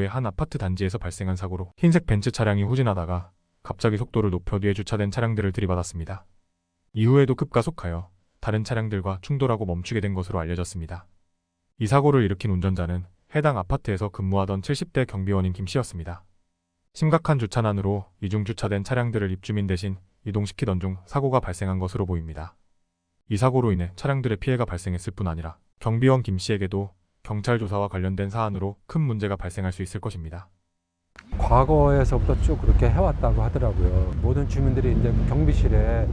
의 한 아파트 단지에서 발생한 사고로 흰색 벤츠 차량이 후진하다가 갑자기 속도를 높여 뒤에 주차된 차량들을 들이받았습니다. 이후에도 급가속하여 다른 차량들과 충돌하고 멈추게 된 것으로 알려졌습니다. 이 사고를 일으킨 운전자는 해당 아파트에서 근무하던 70대 경비원인 김 씨였습니다. 심각한 주차난으로 이중 주차된 차량들을 입주민 대신 이동시키던 중 사고가 발생한 것으로 보입니다. 이 사고로 인해 차량들의 피해가 발생했을 뿐 아니라 경비원 김 씨에게도 경찰 조사와 관련된 사안으로 큰 문제가 발생할 수 있을 것입니다. 과거에서부터 쭉 그렇게 해왔다고 하더라고요. 모든 주민들이 이제 경비실에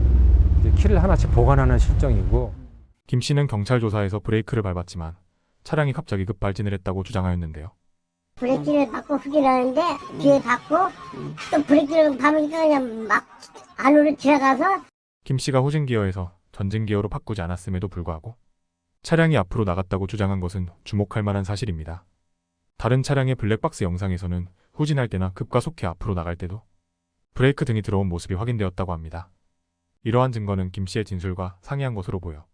이제 키를 하나씩 보관하는 실정이고 김 씨는 경찰 조사에서 브레이크를 밟았지만 차량이 갑자기 급발진을 했다고 주장하였는데요. 브레이크를 밟고 후진하는데 뒤에 밟고 또 브레이크를 밟으니까 그냥 막 안으로 들어가서 김 씨가 후진 기어에서 전진 기어로 바꾸지 않았음에도 불구하고 차량이 앞으로 나갔다고 주장한 것은 주목할 만한 사실입니다. 다른 차량의 블랙박스 영상에서는 후진할 때나 급가속해 앞으로 나갈 때도 브레이크 등이 들어온 모습이 확인되었다고 합니다. 이러한 증거는 김 씨의 진술과 상이한 것으로 보여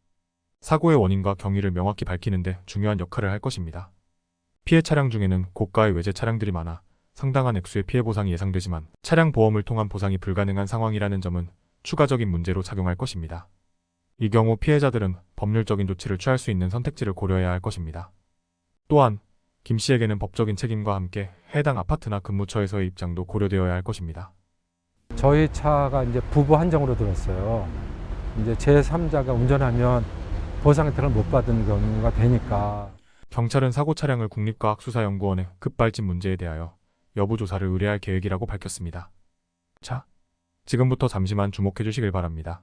사고의 원인과 경위를 명확히 밝히는데 중요한 역할을 할 것입니다. 피해 차량 중에는 고가의 외제 차량들이 많아 상당한 액수의 피해 보상이 예상되지만 차량 보험을 통한 보상이 불가능한 상황이라는 점은 추가적인 문제로 작용할 것입니다. 이 경우 피해자들은 법률적인 조치를 취할 수 있는 선택지를 고려해야 할 것입니다. 또한 김 씨에게는 법적인 책임과 함께 해당 아파트나 근무처에서의 입장도 고려되어야 할 것입니다. 저희 차가 이제 부부 한정으로 들었어요. 이제 제3자가 운전하면 보상 혜택을 못 받은 경우가 되니까 경찰은 사고 차량을 국립과학수사연구원에 급발진 문제에 대하여 여부 조사를 의뢰할 계획이라고 밝혔습니다. 자, 지금부터 잠시만 주목해 주시길 바랍니다.